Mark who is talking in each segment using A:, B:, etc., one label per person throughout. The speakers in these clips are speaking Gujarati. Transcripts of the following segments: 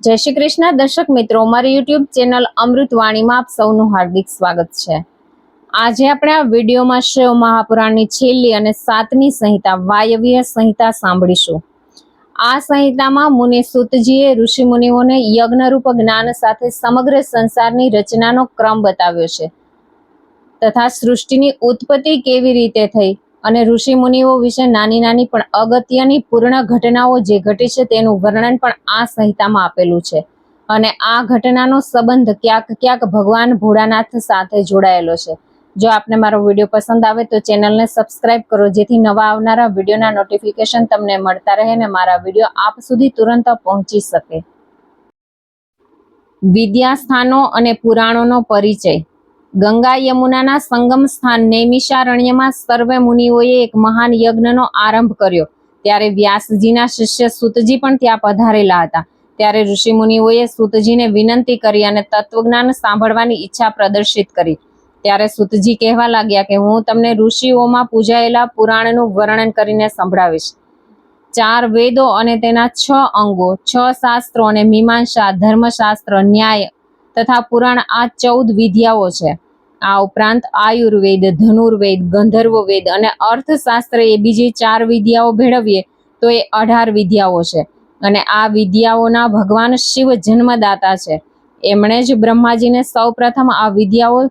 A: જય શ્રી કૃષ્ણ. દર્શક મિત્રો મારી યુટ્યુબ ચેનલ અમૃતવાણીમાં આપ સૌનું હાર્દિક સ્વાગત છે. આજે આપણે આ વિડીયોમાં શિવ મહાપુરાણની છેલ્લી અને સાતમી સંહિતા, વાયવ્ય સંહિતા સાંભળીશું. આ સંહિતામાં મુનિ સુતજીએ ઋષિ મુનિઓને યજ્ઞરૂપ જ્ઞાન સાથે સમગ્ર સંસારની રચનાનો ક્રમ બતાવ્યો છે. તથા સૃષ્ટિની ઉત્પત્તિ કેવી રીતે થઈ અને ઋષિ મુનિઓ વિશે નાની નાની પણ અગત્યની પૂર્ણ ઘટનાઓ જે ઘટી છે તેનું વર્ણન પણ આ સંહિતામાં આપેલું છે. અને આ ઘટનાનો સંબંધ ક્યાંક ક્યાંક ભગવાન ભોળાનાથ સાથે જોડાયેલો છે. જો આપને મારો વીડિયો પસંદ આવે તો ચેનલને સબસ્ક્રાઇબ કરો, જેથી નવા આવનારા વિડીયોના નોટિફિકેશન તમને મળતા રહે અને મારા વીડિયો આપ સુધી તુરંત પહોંચી શકે. વિદ્યાસ્થાનો અને પુરાણોનો પરિચય. ગંગા યમુનાના સંગમ સ્થાન નૈમિષારણ્યમાં સર્વે મુનિઓએ એક મહાન યજ્ઞનો આરંભ કર્યો. ત્યારે વ્યાસજીના શિષ્ય સુતજી પણ ત્યાં પધારેલા હતા. ત્યારે ઋષિ મુનિઓએ સુતજીને વિનંતી કરી અને તત્વજ્ઞાન સાંભળવાની ઈચ્છા પ્રદર્શિત કરી. ત્યારે સુતજી કહેવા લાગ્યા કે હું તમને ઋષિઓમાં પૂજાયેલા પુરાણનું વર્ણન કરીને સંભળાવીશ. ચાર વેદો અને તેના છ અંગો, છ શાસ્ત્રો અને મીમાંસા, ધર્મશાસ્ત્ર, ન્યાય તથા પુરાણ આ ચૌદ વિદ્યાઓ છે. આ ઉપરાંત આયુર્વેદ, ધનુર્વેદ ગંધર્વ વેદ અને અર્થશાસ્ત્ર એ બીજી ચાર વિદ્યાઓ ભેળવીએ તો એ અઢાર વિદ્યાઓ છે. અને આ વિદ્યાઓના ભગવાન શિવ જન્મદાતા છે. એમણે જ બ્રહ્માજીને સૌપ્રથમ આ વિદ્યાઓ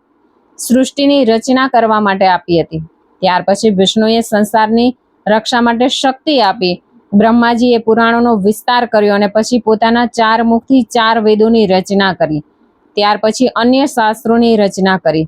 A: સૃષ્ટિની રચના કરવા માટે આપી હતી. ત્યાર પછી વિષ્ણુએ સંસારની રક્ષા માટે શક્તિ આપી. બ્રહ્માજીએ પુરાણોનો વિસ્તાર કર્યો અને પછી પોતાના ચાર મુખથી ચાર વેદોની રચના કરી. ત્યાર પછી અન્ય શાસ્ત્રોની રચના કરી.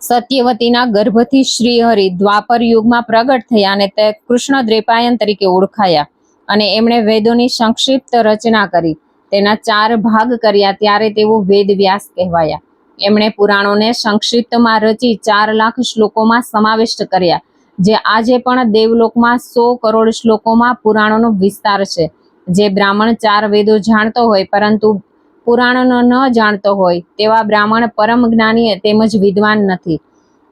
A: સત્યવતીના ગર્ભથી શ્રીહરિ દ્વાપર યુગમાં પ્રગટ થયા અને તે કૃષ્ણ દ્રેપાયન તરીકે ઓળખાયા અને એમણે વેદોની સંક્ષિપ્ત રચના કરી. તેના ચાર ભાગ કર્યા ત્યારે તેઓ વેદવ્યાસ કહેવાયા. એમણે પુરાણોને સંક્ષિપ્તમાં રચી ચાર લાખ શ્લોકોમાં સમાવિષ્ટ કર્યા, જે આજે પણ દેવલોકમાં સો કરોડ શ્લોકોમાં પુરાણોનો વિસ્તાર છે. જે બ્રાહ્મણ ચાર વેદો જાણતો હોય, પરંતુ પુરાણનો ન જાણતો હોય તેવા બ્રાહ્મણ પરમ જ્ઞાની તેમજ વિદ્વાન નથી.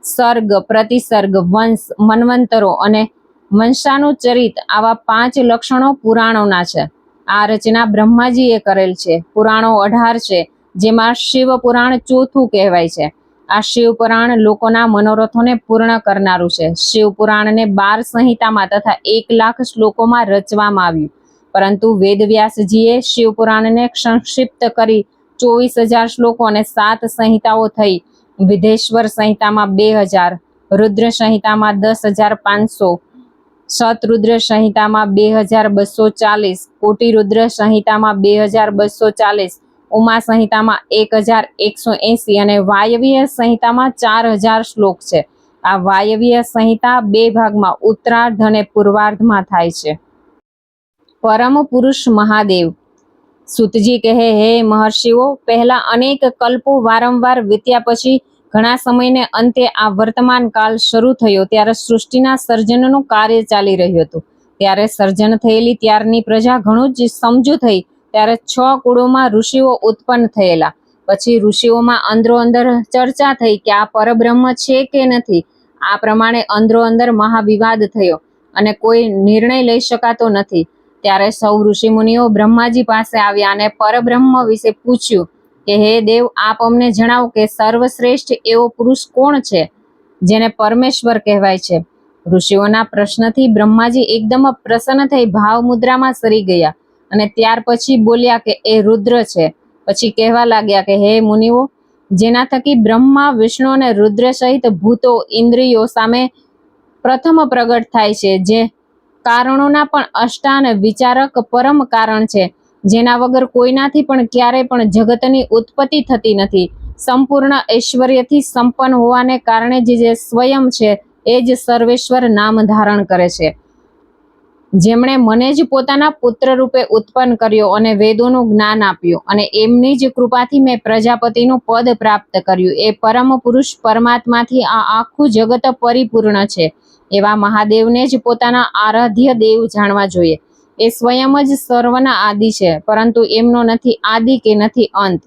A: સર્ગ, પ્રતિસર્ગ, વંશ, મન્વંતરો અને વંશાનું ચરિત આવા પાંચ લક્ષણો પુરાણોના છે. આ રચના બ્રહ્માજીએ કરેલ છે. પુરાણો અઢાર છે, જેમાં શિવ પુરાણ ચોથું કહેવાય છે. આ શિવ પુરાણ લોકોના મનોરથોને પૂર્ણ કરનારું છે. શિવ પુરાણને બાર સંહિતામાં તથા એક લાખ શ્લોકોમાં રચવામાં આવ્યું. પરંતુ વેદવ્યાસજીએ શિવપુરાણને સંક્ષિપ્ત કરી ચોવીસ હજાર શ્લોકો અને સાત સંહિતાઓ થઈ. વિધેશ્વર સંહિતામાં બે હજાર, રુદ્ર સંહિતામાં દસ હજાર પાંચસો, શતરુદ્ર સંહિતામાં બે હજાર બસો ચાલીસ કોટી રુદ્ર સંહિતામાં બે હજાર બસો ચાલીસ, ઉમા સંહિતામાં એક હજાર એકસો એંસી અને વાયવ્ય સંહિતામાં ચાર હજાર શ્લોક છે. આ વાયવ્ય સંહિતા બે ભાગમાં ઉત્તરાર્ધ અને પૂર્વાર્ધમાં થાય છે. પરમ પુરુષ મહાદેવ. સુતજી કહે, હે મહર્ષિઓ, પહેલા અનેક કલ્પો વારંવાર વીત્યા પછી ઘણા સમયને અંતે આ વર્તમાન કાળ શરૂ થયો. ત્યારે સૃષ્ટિના સર્જનનું કાર્ય ચાલી રહ્યું હતું. ત્યારે સર્જન થયેલી ત્યારની પ્રજા ઘણું જ સમજુ થઈ. ત્યારે છ કુળોમાં ઋષિઓ ઉત્પન્ન થયેલા. પછી ઋષિઓમાં અંદરો અંદર ચર્ચા થઈ કે આ પરબ્રહ્મ છે કે નથી. આ પ્રમાણે અંદરો અંદર મહાવિવાદ થયો અને કોઈ નિર્ણય લઈ શકાતો નથી. ત્યારે સૌ ઋષિ મુનિઓ બ્રહ્માજી પાસે આવ્યા અને પરબ્રહ્મ વિશે પૂછ્યું કે, હે દેવ, આપ અમને જણાવો કે સર્વશ્રેષ્ઠ એવો પુરુષ કોણ છે જેને પરમેશ્વર કહેવાય છે? ઋષિઓના પ્રશ્નથી બ્રહ્માજી એકદમ પ્રસન્ન થઈ ભાવ મુદ્રામાં સરી ગયા અને ત્યાર પછી બોલ્યા કે, એ રુદ્ર છે. પછી કહેવા લાગ્યા કે, હે મુનિઓ, જેના થકી બ્રહ્મા, વિષ્ણુ અને રુદ્ર સહિત ભૂતો ઇન્દ્રિયો સામે પ્રથમ પ્રગટ થાય છે, જે કારણોના પણ અષ્ટાન વિચારક પરમ કારણ છે. જેના વગર કોઈનાથી પણ ક્યારેય પણ જગતની ઉત્પત્તિ થતી નથી. સંપૂર્ણ ઐશ્વર્યથી સંપન્ન હોવાને કારણે જે જે સ્વયં છે, એ જ સર્વેશ્વર નામ ધારણ કરે છે. જેમણે મને જ પોતાના પુત્ર રૂપે ઉત્પન્ન કર્યો અને વેદોનું જ્ઞાન આપ્યું અને એમની જ કૃપાથી મેં પ્રજાપતિનું પદ પ્રાપ્ત કર્યું. એ પરમ પુરુષ પરમાત્માથી આ આખું જગત પરિપૂર્ણ છે. એવા મહાદેવને જ પોતાના આરાધ્ય દેવ જાણવા જોઈએ. એ સ્વયં જ સર્વના આદિ છે, પરંતુ એમનો નથી આદિ કે નથી અંત.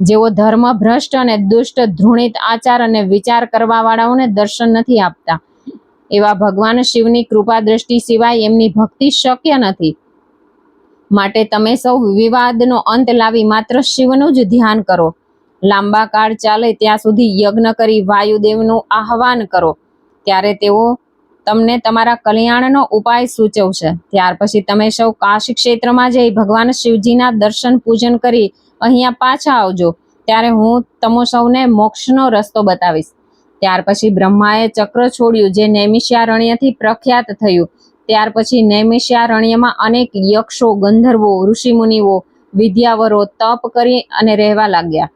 A: જેઓ ધર્મ ભ્રષ્ટ અને દુષ્ટ, ધૃણિત આચાર અને વિચાર કરવા વાળાઓને દર્શન નથી આપતા. એવા ભગવાન શિવની કૃપા દ્રષ્ટિ સિવાય એમની ભક્તિ શક્ય નથી. માટે તમે સૌ વિવાદનો અંત લાવી માત્ર શિવનું જ ધ્યાન કરો. લાંબા કાળ ચાલે ત્યાં સુધી યજ્ઞ કરી વાયુદેવનું આહવાન કરો. ત્યારે તેઓ તમને તમારા કલ્યાણનો ઉપાય સૂચવશે. ત્યાર પછી તમે સૌ કાશી ક્ષેત્રમાં જઈ ભગવાન શિવજીના દર્શન પૂજન કરી અહીંયા પાછા આવજો. ત્યારે હું તમો સૌને મોક્ષનો રસ્તો બતાવીશ. ત્યાર પછી બ્રહ્માએ ચક્ર છોડ્યું જે નૈમિષ્યારણ્યથી પ્રખ્યાત થયું. ત્યાર પછી નૈમિષ્યારણ્યમાં અનેક યક્ષો, ગંધર્વો, ઋષિમુનિઓ, વિદ્યાવરો તપ કરી અને રહેવા લાગ્યા.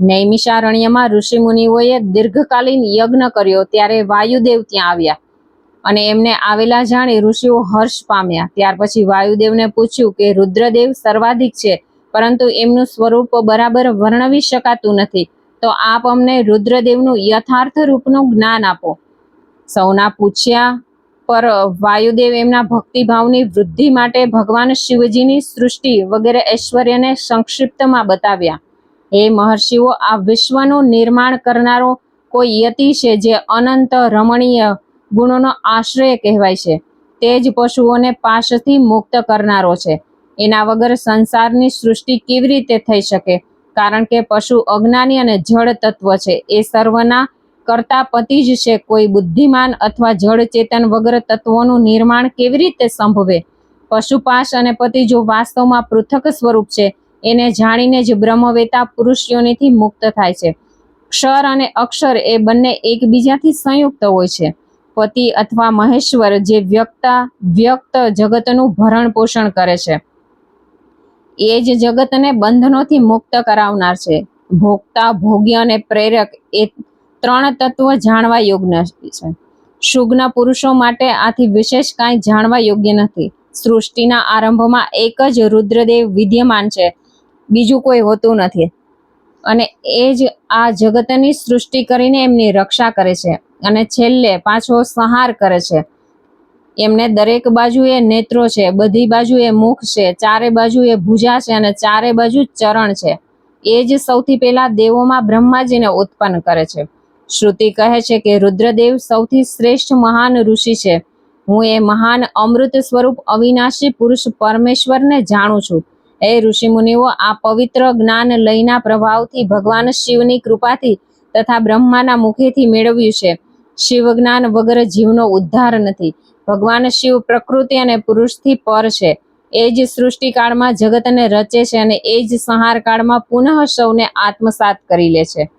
A: નૈમિષારણ્યમાં ઋષિમુનિઓએ દીર્ઘકાલીન યજ્ઞ કર્યો. ત્યારે વાયુદેવ ત્યાં આવ્યા. અને એમને આવેલા જાણી ઋષિઓ હર્ષ પામ્યા. ત્યાર પછી વાયુદેવને પૂછ્યું કે, રુદ્રદેવ સર્વાધિક છે, પરંતુ એમનું સ્વરૂપ બરાબર વર્ણવી શકાતું નથી. તો આપ અમને રુદ્રદેવનું યથાર્થ રૂપનું જ્ઞાન આપો. સૌના પૂછ્યા પર વાયુદેવ એમના ભક્તિભાવની વૃદ્ધિ માટે ભગવાન શિવજીની સૃષ્ટિ વગેરે ઐશ્વર્યને સંક્ષિપ્તમાં બતાવ્યા. હે મહર્ષિઓ, આ વિશ્વનું નિર્માણ કરનારો કોઈ યતિ છે જે અનંત રમણીય ગુણોનો આશ્રય કહેવાય છે. તે જ પશુઓને પાશથી મુક્ત કરનારો છે. એના વગર સંસારની સૃષ્ટિ કેવી રીતે થઈ શકે? કારણ કે પશુ અજ્ઞાની અને જળ તત્વ છે. એ સર્વના કરતા પતિ જ છે. કોઈ બુદ્ધિમાન અથવા જળ ચેતન વગર તત્વોનું નિર્માણ કેવી રીતે સંભવે? પશુપાશ અને પતિ જો વાસ્તવમાં પૃથક સ્વરૂપ છે, એને જાણીને જ બ્રહ્મવેતા પુરુષયોનીથી મુક્ત થાય છે. ક્ષર અને અક્ષર એ બંને એકબીજાથી સંયુક્ત હોય છે. પતિ અથવા મહેશ્વર જે વ્યક્તા, વ્યક્ત જગતનું ભરણ પોષણ કરે છે. એ જ જગતને બંધનોથી મુક્ત કરાવનાર છે. ભોગતા ભોગ્ય અને પ્રેરક એ ત્રણ તત્વ જાણવા યોગ્ય છે. શુગ્ન પુરુષો માટે આથી વિશેષ કાંઈ જાણવા યોગ્ય નથી. સૃષ્ટિના આરંભમાં એક જ રુદ્રદેવ વિદ્યમાન છે. બીજું કોઈ હોતું નથી. અને એ જ આ જગતની સૃષ્ટિ કરીને એમની રક્ષા કરે છે. અને છેલ્લે પાછો સંહાર કરે છે. એમને દરેક બાજુએ નેત્રો છે, બધી બાજુએ મુખ છે, ચારે બાજુએ ભુજા છે અને ચારે બાજુ ચરણ છે. એ જ સૌથી પહેલા દેવોમાં બ્રહ્માજીને ઉત્પન્ન કરે છે. શ્રુતિ કહે છે કે રુદ્રદેવ સૌથી શ્રેષ્ઠ મહાન ઋષિ છે. હું એ મહાન અમૃત સ્વરૂપ અવિનાશી પુરુષ પરમેશ્વરને જાણું છું. એ ઋષિમુનિઓ આ પવિત્ર જ્ઞાન લયના પ્રભાવથી ભગવાન શિવની કૃપાથી તથા બ્રહ્માના મુખેથી મેળવ્યું છે. શિવ જ્ઞાન વગર જીવનો ઉદ્ધાર નથી. ભગવાન શિવ પ્રકૃતિ અને પુરુષથી પર છે. એ જ સૃષ્ટિકાળમાં જગતને રચે છે અને એ જ સંહાર કાળમાં પુનઃ સૌને આત્મસાત કરી લે છે.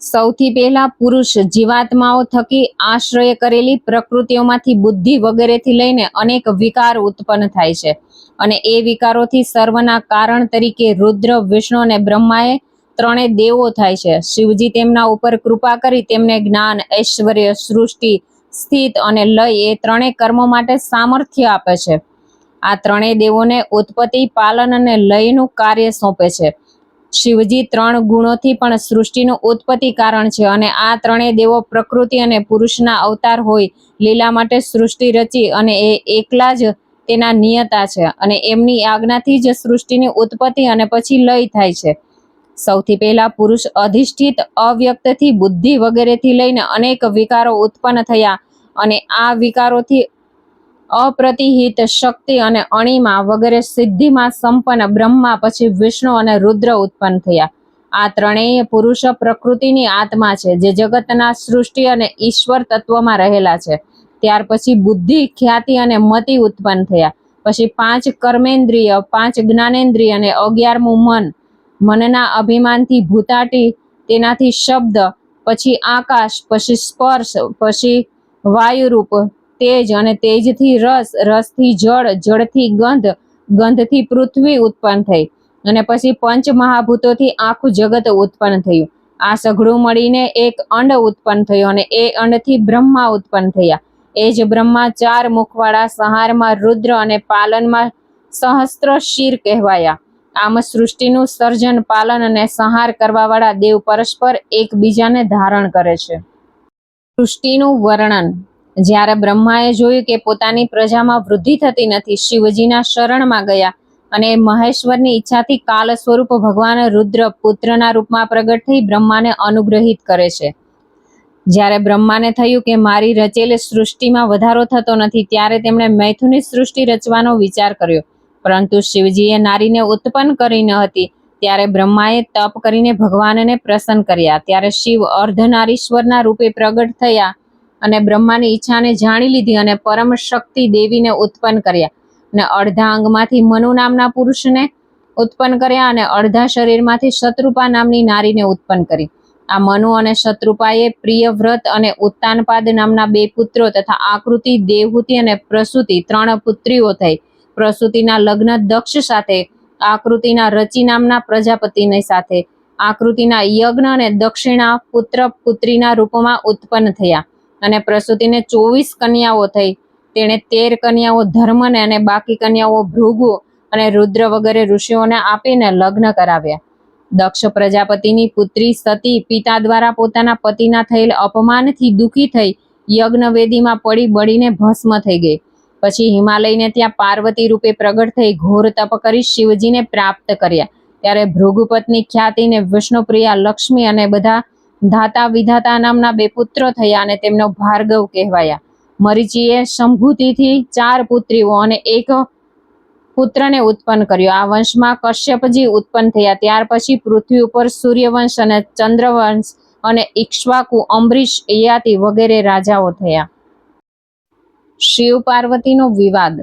A: સૌથી પહેલા પુરુષ જીવાત્માઓ થકી આશ્રય કરેલી પ્રકૃતિઓમાંથી બુદ્ધિ વગેરેથી લઈને અનેક વિકાર ઉત્પન્ન થાય છે. અને એ વિકારોથી સર્વના કારણ તરીકે રુદ્ર, વિષ્ણુ અને બ્રહ્માએ ત્રણે દેવો થાય છે. શિવજી તેમના ઉપર કૃપા કરી તેમને જ્ઞાન, ઐશ્વર્ય, સૃષ્ટિ, સ્થિત અને લય એ ત્રણેય કર્મો માટે સામર્થ્ય આપે છે. આ ત્રણેય દેવોને ઉત્પત્તિ, પાલન અને લયનું કાર્ય સોંપે છે. શિવજી ત્રણ ગુણોથી પણ સૃષ્ટિનું ઉત્પત્તિ કારણ છે અને આ ત્રણેય દેવો પ્રકૃતિ અને પુરુષના અવતાર હોય, લીલા માટે સૃષ્ટિ રચી અને એ એકલા જ તેના નિયતા છે અને એમની આજ્ઞાથી જ સૃષ્ટિની ઉત્પત્તિ અને પછી લય થાય છે. સૌથી પહેલા પુરુષ અધિષ્ઠિત, અવ્યક્તથી બુદ્ધિ વગેરેથી લઈને અનેક વિકારો ઉત્પન્ન થયા અને આ વિકારોથી અપ્રતિહિત શક્તિ અને અણિમા વગેરે સિદ્ધિમાં સંપન્ન બ્રહ્મા પછી વિષ્ણુ અને રુદ્ર ઉત્પન્ન થયા. આ ત્રણેય પુરુષ પ્રકૃતિની આત્મા છે જે જગતના સૃષ્ટિ અને ઈશ્વર તત્વમાં રહેલા છે. ત્યાર પછી બુદ્ધિ, ખ્યાતિ અને મતિ ઉત્પન્ન થયા. પછી પાંચ કર્મેન્દ્રિય, પાંચ જ્ઞાનેન્દ્રિય અને અગિયારમું મન. મનના અભિમાનથી ભૂતાટી, તેનાથી શબ્દ, પછી આકાશ, પછી સ્પર્શ, પછી વાયુરૂપ, તેજ અને તેજથી રસ, રસથી જળ, જળથી ગંધ, ગંધથી પૃથ્વી ઉત્પન્ન થઈ અને પછી પંચ મહાભૂતોથી આખું જગત ઉત્પન્ન થયું. આ સઘળું મળીને એક અંડ ઉત્પન્ન થયો અને એ અંડથી બ્રહ્મા ઉત્પન્ન થયા. એ જ બ્રહ્મા ચાર મુખવાળા સંહારમાં રુદ્ર અને પાલનમાં સહસ્ત્ર શિર કહેવાયા. આમ સૃષ્ટિનું સર્જન, પાલન અને સંહાર કરવાવાળા દેવ પરસ્પર એકબીજાને ધારણ કરે છે. સૃષ્ટિનું વર્ણન. જ્યારે બ્રહ્માએ જોયું કે પોતાની પ્રજામાં વૃદ્ધિ થતી નથી, શિવજીના શરણમાં ગયા અને મહેશ્વરની ઈચ્છાથી કાલ સ્વરૂપ ભગવાન રુદ્ર પુત્રના રૂપમાં પ્રગટ થઈ બ્રહ્માને અનુગ્રહિત કરે છે. જ્યારે બ્રહ્માને થયું કે મારી રચેલી સૃષ્ટિમાં વધારો થતો નથી, ત્યારે તેમણે મૈથુની સૃષ્ટિ રચવાનો વિચાર કર્યો. પરંતુ શિવજીએ નારીને ઉત્પન્ન કરી ન હતી. ત્યારે બ્રહ્માએ તપ કરીને ભગવાનને પ્રસન્ન કર્યા. ત્યારે શિવ અર્ધનારીશ્વરના રૂપે પ્રગટ થયા અને બ્રહ્માની ઈચ્છાને જાણી લીધી અને પરમ શક્તિ દેવીને ઉત્પન્ન કર્યા અને અડધા અંગમાંથી મનુ નામના પુરુષને ઉત્પન્ન કર્યા અને અડધા શરીરમાંથી શત્રુપા નામની નારીને ઉત્પન્ન કરી. આ મનુ અને શત્રુપાએ પ્રિયવ્રત અને ઉત્તાનપાદ નામના બે પુત્રો તથા આકૃતિ દેવહૂતિ અને પ્રસૂતિ ત્રણ પુત્રીઓ થઈ. પ્રસૂતિના લગ્ન દક્ષ સાથે, આકૃતિના રચી નામના પ્રજાપતિની સાથે, આકૃતિના યજ્ઞ અને દક્ષિણા પુત્ર પુત્રીના રૂપમાં ઉત્પન્ન થયા અને પ્રસૂતિને ચોવીસ કન્યાઓ થઈ. તેણે તેર કન્યાઓ ધર્મને અને બાકી કન્યાઓ ભૃગુ અને રુદ્ર વગેરે ઋષિઓને આપીને લગ્ન કરાવ્યા. દક્ષ પ્રજાપતિની પુત્રી સતી પિતા દ્વારા પોતાના પતિના થયેલ અપમાનથી દુઃખી થઈ યજ્ઞવેદીમાં પડી બળીને ભસ્મ થઈ ગઈ. પછી હિમાલયને ત્યાં પાર્વતી રૂપે પ્રગટ થઈ ઘોર તપ કરી શિવજીને પ્રાપ્ત કર્યા. ત્યારે ભૃગુપત્ની ખ્યાતિને વિષ્ણુપ્રિયા, લક્ષ્મી અને બધા ધાતા વિધાતા નામના બે પુત્રો થયા અને તેમનો ભાર્ગવ કહેવાયા. મરીચીએ શંભુતિથી ચાર પુત્રીઓ અને એક પુત્રને ઉત્પન્ન કર્યો. આ વંશમાં કશ્યપજી ઉત્પન્ન થયા. ત્યાર પછી પૃથ્વી ઉપર સૂર્યવંશ અને ચંદ્રવંશ અને ઇક્ષ્વાકુ અંબરીશ યયાતિ વગેરે રાજાઓ થયા. શિવ પાર્વતીનો વિવાદ.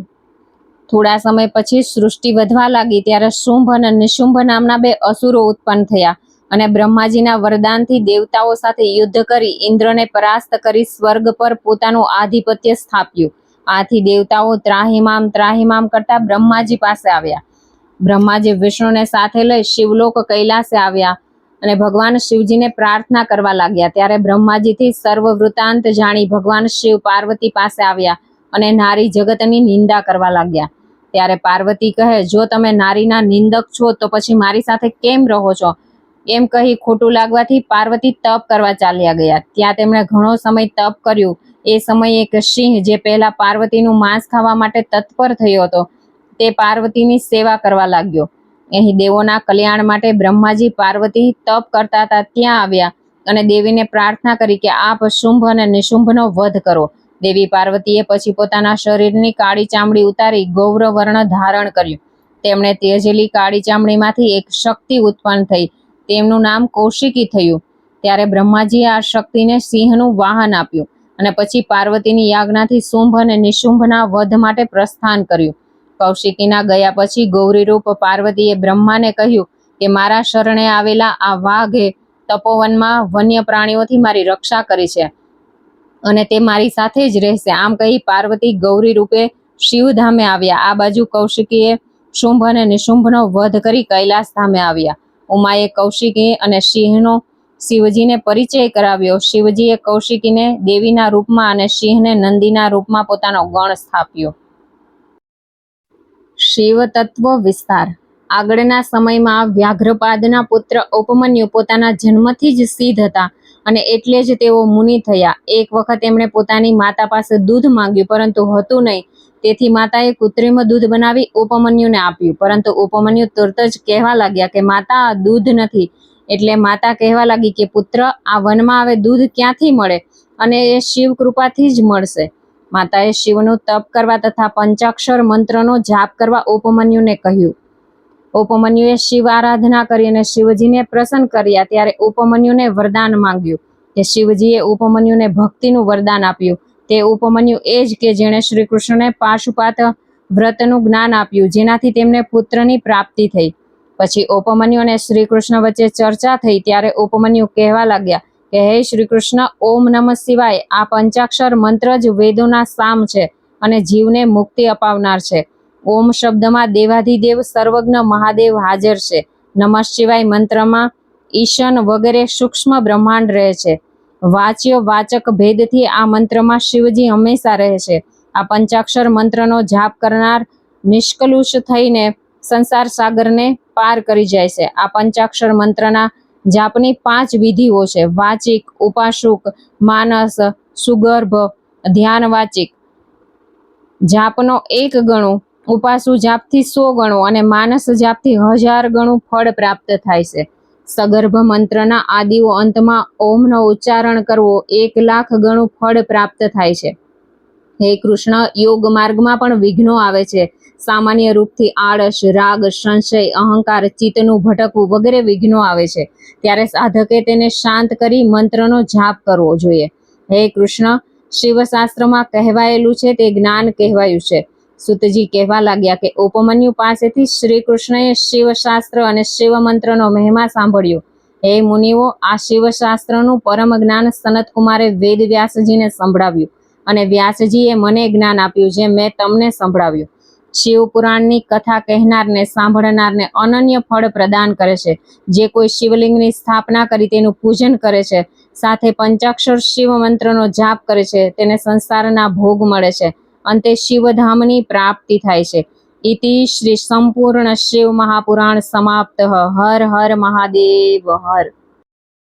A: થોડા સમય પછી સૃષ્ટિ વધવા લાગી ત્યારે શુંભ અને નિશુંભ નામના બે અસુરો ઉત્પન્ન થયા અને બ્રહ્માજીના વરદાનથી દેવતાઓ સાથે યુદ્ધ કરી ઇન્દ્રને પરાસ્ત કરી સ્વર્ગ પર પોતાનું આધિપત્ય સ્થાપ્યું. આથી દેવતાઓ ત્રાહિમામ ત્રાહિમામ કરતા બ્રહ્માજી પાસે આવ્યા. બ્રહ્માજી વિષ્ણુને સાથે લઈ શિવલોક કૈલાસે આવ્યા અને ભગવાન શિવજીને પ્રાર્થના કરવા લાગ્યા. ત્યારે બ્રહ્માજીથી સર્વ વૃતાંત જાણી ભગવાન શિવ પાર્વતી પાસે આવ્યા. અને નારી જગતની નિંદા કરવા લાગ્યા. ત્યારે પાર્વતી કહે, જો તમે નારીના નિંદક છો, તો પછી મારી સાથે કેમ રહો છો? એમ કહી ખોટું લાગવાથી પાર્વતી તપ કરવા ચાલ્યા ગયા. ત્યાં તેમણે ઘણો સમય તપ કર્યું. એ સમયે એક સિંહ, જે પહેલા પાર્વતીનું માંસ ખાવા માટે તત્પર થયો હતો, તે પાર્વતીની સેવા કરવા લાગ્યો. અહીં દેવોના કલ્યાણ માટે બ્રહ્માજી પાર્વતી તપ કરતા હતા, ત્યાં આવ્યા અને દેવીને પ્રાર્થના કરી કે આપ શુંભ અને નિશુંભનો વધ કરો. દેવી પાર્વતીએ પછી પોતાના શરીરની કાળી ચામડી ઉતારી ગૌર વર્ણ ધારણ કર્યું. તેમણે તેજેલી કાળી ચામડીમાંથી એક શક્તિ ઉત્પન્ન થઈ. તેમનું નામ કૌશિકી થયું. ત્યારે બ્રહ્માજીએ આ શક્તિને સિંહનું વાહન આપ્યું અને પછી પાર્વતીની યાજ્ઞાથી શુંભ અને નિશુંભના વધ માટે પ્રસ્થાન કર્યું. કૌશિકીના ગયા પછી ગૌરીરૂપ પાર્વતીએ બ્રહ્માને કહ્યું કે મારા શરણે આવેલા આ વાઘે તપોવનમાં વન્ય પ્રાણીઓથી મારી રક્ષા કરી છે. અને તે મારી સાથે જ રહેશે. આમ કહી પાર્વતી ગૌરી રૂપે શિવધામે આવ્યા. આ બાજુ કૌશિકીએ શુંભ અને નિશુંભનો વધ કરી કૈલાસ ધામે આવ્યા. ઉમાએ કૌશિકી અને સિંહનો શિવજીને પરિચય કરાવ્યો. શિવજીએ કૌશિકીને દેવીના રૂપમાં અને સિંહને નંદીના રૂપમાં પોતાનો ગણ સ્થાપ્યો. શિવ તત્વ વિસ્તાર. આગળના સમયમાં વ્યાઘ્રપાદના પુત્ર ઉપમન્યુ પોતાના જન્મથી જ સિદ્ધ હતા. અને એટલે જ તેઓ મુનિ થયા. એક વખત એમણે પોતાની માતા પાસે દૂધ માંગ્યું, પરંતુ હતું નહીં. તેથી માતાએ કૃત્રિમ દૂધ બનાવી ઉપમન્યુને આપ્યું. પરંતુ ઉપમન્યુ તુરત જ કહેવા લાગ્યા કે, માતા, આ દૂધ નથી. એટલે માતા કહેવા લાગી કે, પુત્ર, આ વનમાં હવે દૂધ ક્યાંથી મળે? અને એ શિવ કૃપાથી જ મળશે. માતાએ શિવનું તપ કરવા તથા પંચાક્ષર મંત્રનો જાપ કરવા ઉપમન્યુને કહ્યું. ઉપમન્યુએ શિવ આરાધના કરી અને શિવજીને પ્રસન્ન કર્યા. ત્યારે ઉપમન્યુને વરદાન માંગ્યું કે શિવજીએ ઉપમન્યુને ભક્તિનું વરદાન આપ્યું. તે ઉપમન્યુ એ જ કે જેણે શ્રી કૃષ્ણને પાશુપાત વ્રતનું જ્ઞાન આપ્યું, જેનાથી તેમને પુત્રની પ્રાપ્તિ થઈ. પછી ઉપમન્યુ અને શ્રી કૃષ્ણ વચ્ચે ચર્ચા થઈ. ત્યારે ઉપમન્યુ કહેવા લાગ્યા કે, હે શ્રી કૃષ્ણ ઓમ નમઃ શિવાય આ પંચાક્ષર મંત્ર જ વેદોના સામ છે અને જીવને મુક્તિ અપાવનાર છે. ઓમ શબ્દમાં દેવાધિદેવ સર્વજ્ઞ મહાદેવ હાજર છે. નમઃ શિવાય મંત્રમાં ઈશન વગેરે સૂક્ષ્મ બ્રહ્માંડ રહે છે. વાચ્ય વાચક ભેદથી આ મંત્રમાં શિવજી હંમેશા રહે છે. આ પંચાક્ષર મંત્રનો જાપ કરનાર નિષ્કલુષ થઈને સંસાર સાગરને પાર કરી જાય છે. આ પંચાક્ષર મંત્રના જાપની પાંચ વિધિઓ છે. વાચિક, ઉપાસુક, માનસ, સુગર્ભ ધ્યાન વાચિક જાપનો એક ગણું ઉપાસુ જાપથી સો ગણું અને માનસ જાપથી હજાર ગણું ફળ પ્રાપ્ત થાય છે. સગર્ભ મંત્રના આદિઓ અંતમાં ઓમનો ઉચ્ચારણ કરવો એક લાખ ગણું ફળ પ્રાપ્ત થાય છે. હે કૃષ્ણ, યોગ માર્ગમાં પણ વિઘ્નો આવે છે. સામાન્ય રૂપથી આળસ, રાગ, સંશય, અહંકાર, ચિત્તનું ભટકવું વગેરે વિઘ્નો આવે છે. ત્યારે સાધકે તેને શાંત કરી મંત્રનો જાપ કરવો જોઈએ. હે કૃષ્ણ, શિવશાસ્ત્રમાં કહેવાયેલું છે તે જ્ઞાન કહેવાયું છે. સુતજી કહેવા લાગ્યા કે ઉપમન્યુ પાસેથી શ્રી કૃષ્ણએ શિવશાસ્ત્ર અને શિવ મંત્રનો મહિમા સાંભળ્યો. હે મુનિઓ, આ શિવશાસ્ત્રનું પરમ જ્ઞાન સનતકુમારે વેદ વ્યાસજીને સંભળાવ્યું અને વ્યાસજીએ મને જ્ઞાન આપ્યું જે મેં તમને સંભળાવ્યું. શિવ પુરાણની કથા કહેનારને સાંભળનારને અનન્ય ફળ પ્રદાન કરે છે. જે કોઈ શિવલિંગની સ્થાપના કરી તેનું પૂજન કરે છે. સાથે પંચાક્ષર શિવ મંત્રનો જાપ કરે છે. તેને સંસારના ભોગ મળે છે. અંતે શિવધામની પ્રાપ્તિ થાય છે. ઇતિ શ્રી સંપૂર્ણ શિવ મહાપુરાણ સમાપ્ત. હર હર મહાદેવ. હર.